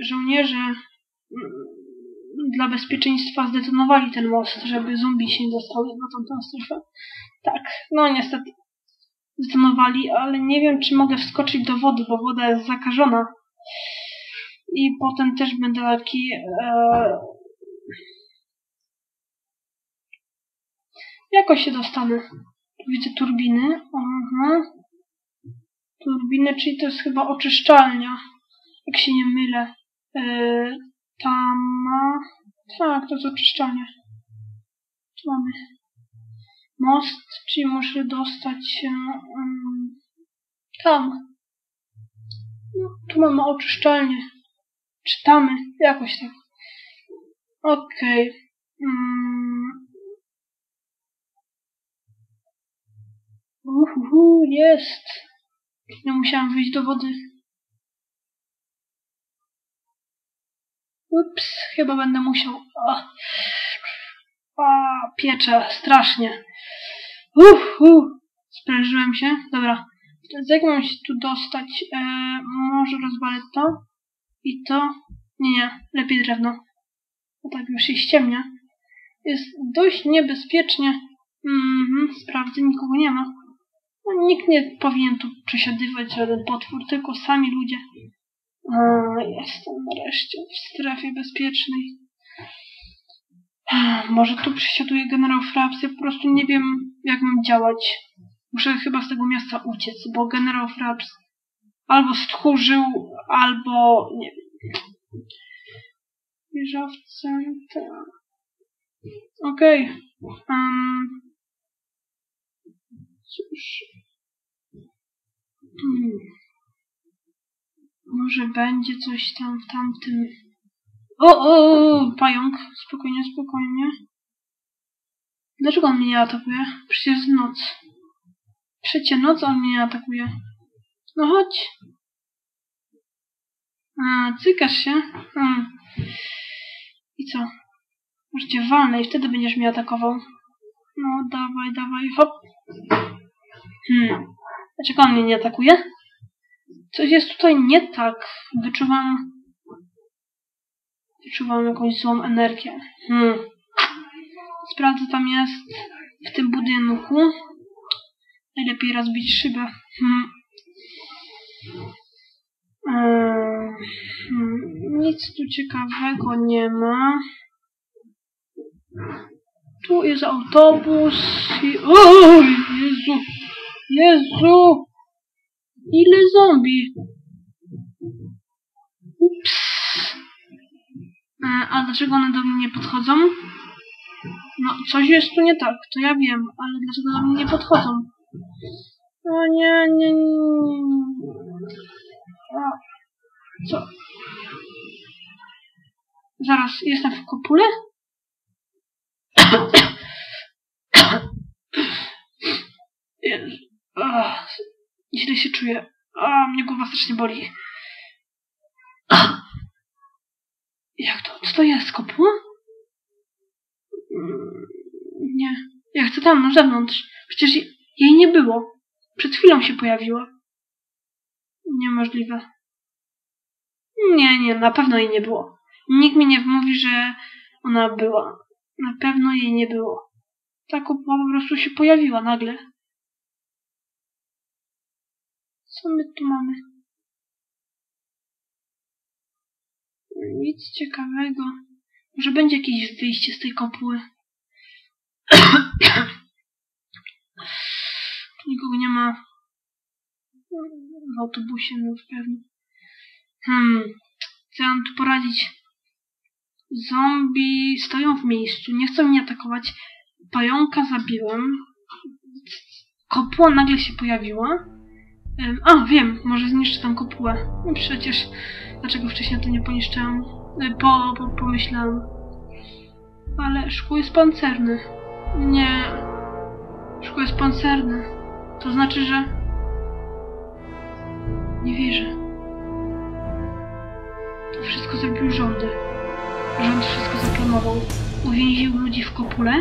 żołnierze mm, dla bezpieczeństwa zdetonowali ten most, żeby zombie się nie dostały na tamtą strefę. Tak, no niestety zdetonowali, ale nie wiem, czy mogę wskoczyć do wody, bo woda jest zakażona. I potem też będę taki... E... Jakoś się dostanę. Widzę turbiny. Aha. Turbiny, czyli to jest chyba oczyszczalnia. Jak się nie mylę. E... Tam ma... Tak, to jest oczyszczalnia. Tu mamy most, czyli muszę dostać się um, tam. No, tu mamy oczyszczalnię. Czytamy, jakoś tak. Okej. Okay. Mm. Uhuhu, jest. Nie musiałam wyjść do wody. Ups, chyba będę musiał. A, a piecze, strasznie. Uhu, sprężyłem się. Dobra. Z jak mam się tu dostać? E, może rozwalę to i to. Nie, nie, lepiej drewno. Bo tak już się ściemnia. Jest dość niebezpiecznie. Mhm, sprawdzę, nikogo nie ma. No, nikt nie powinien tu przesiadywać żaden potwór, tylko sami ludzie. A, jestem nareszcie w strefie bezpiecznej. Może tu przesiaduje generał Fraps, ja po prostu nie wiem, jak mam działać. Muszę chyba z tego miasta uciec, bo generał Fraps albo stchórzył, albo nie wiem. Wieżowce. Okej. Okay. Um, cóż. Hmm. Może będzie coś tam w tamtym... O, o, o, pająk. Spokojnie, spokojnie. Dlaczego on mnie nie atakuje? Przecież noc. Przecie noc on mnie nie atakuje. No chodź. A, cykasz się? Hmm. I co? Może cię walnę i wtedy będziesz mnie atakował. No, dawaj, dawaj, hop. Hmm. Dlaczego on mnie nie atakuje? Coś jest tutaj nie tak. Wyczuwam... Wyczuwam jakąś złą energię. Hmm. Sprawdzę, tam jest w tym budynku. Najlepiej rozbić szybę. Hmm. Eee, hmm. Nic tu ciekawego nie ma. Tu jest autobus i... O, Jezu! Jezu! Ile zombie? Ups. E, a dlaczego one do mnie nie podchodzą? No, coś jest tu nie tak, to ja wiem, ale dlaczego do mnie nie podchodzą? No nie, nie, nie. A, co? Zaraz, jestem w kopule? Jezu. Ach, źle się czuję. A, mnie głowa strasznie boli. Jak to? Co to jest? Kopuła? Mm, nie. Ja chcę tam, na zewnątrz. Przecież jej nie było. Przed chwilą się pojawiła. Niemożliwe. Nie, nie, na pewno jej nie było. Nikt mi nie wmówi, że ona była. Na pewno jej nie było. Ta kopuła po prostu się pojawiła nagle. Co my tu mamy? Nic ciekawego. Może będzie jakieś wyjście z tej kopuły. nikogo nie ma. W autobusie, no pewnie. Hmm. Co mam tu poradzić? Zombie stoją w miejscu. Nie chcą mnie atakować. Pająka zabiłem. Kopuła nagle się pojawiła. A, wiem, może zniszczę tam kopułę. No przecież, dlaczego wcześniej to nie poniszczyłam? Y, po, po, pomyślałam. Ale szkło jest pancerne. Nie. Szkło jest pancerne. To znaczy, że... Nie wierzę. To wszystko zrobił rządy. Rząd wszystko zaplanował. Uwięził ludzi w kopule.